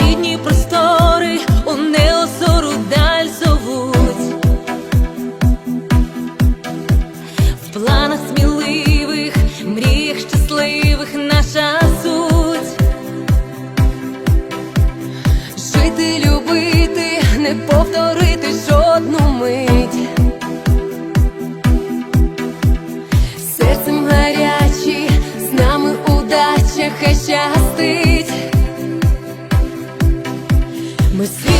рідні простори у неозору даль зовуть, в планах сміливих, мріях щасливих наша суть, жити, любити, не по. Me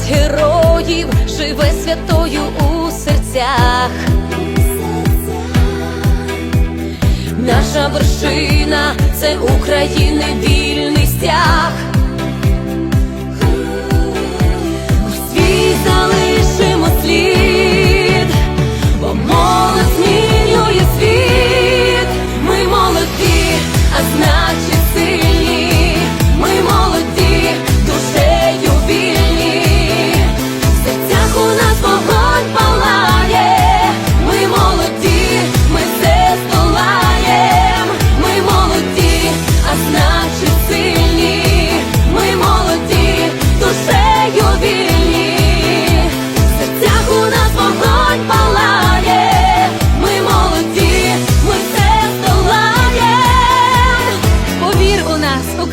пам'ять героїв живе святою у серцях. Наша вершина це України віра